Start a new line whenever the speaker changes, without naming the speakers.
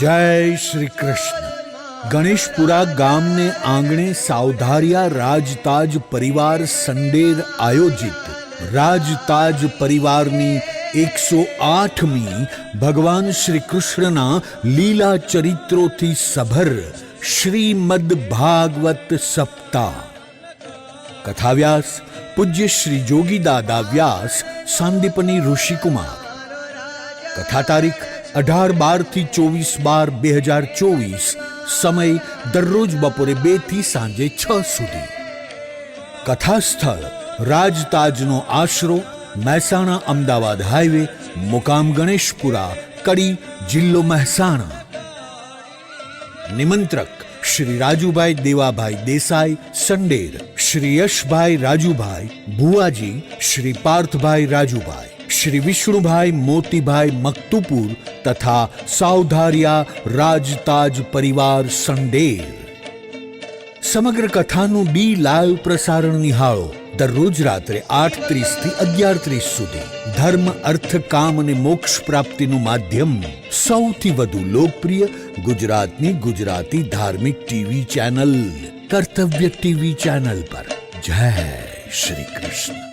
जय श्री कृष्ण गणेशपुरा गांव ने आंगणे सावधारिया राजताज परिवार संडेर आयोजित राजताज परिवार ने 108 मी भगवान श्री कृष्ण ना लीला चरित्रों थी सभर श्रीमद भागवत सप्ताह कथा व्यास पूज्य श्री जोगी दादा व्यास सांदीपनी ऋषि कुमार कथा तारीख 18/12 થી 24/12/2024 સમય દરરોજ બપોરે 2:30 સાંજે 6:00 કથા સ્થળ રાજતાજનો આશ્રમ મહેસાણા અમદાવાદ હાઈવે મુકામ ગણેશપુરા કડી જિલ્લો મહેસાણા નિમંત્રક શ્રી રાજુભાઈ દેવાભાઈ દેસાઈ સંડેર શ્રી યશભાઈ રાજુભાઈ બુઆજી શ્રી પાર્થભાઈ રાજુભાઈ શ્રી વિષ્ણુભાઈ મોતીભાઈ મક્તુપુર તથા સાવધારિયા રાજતાજ પરિવાર સંડેર સમગ્ર કથાનું બી લાઈવ પ્રસારણ નિહાળો દરરોજ રાત્રે આઠ ત્રીસ થી અગિયાર ત્રીસ સુધી ધર્મ અર્થ કામ અને મોક્ષ પ્રાપ્તિનું માધ્યમ સૌથી વધુ લોકપ્રિય ગુજરાતની ગુજરાતી ધાર્મિક TV channel Kartavya TV channel પર જય શ્રી કૃષ્ણ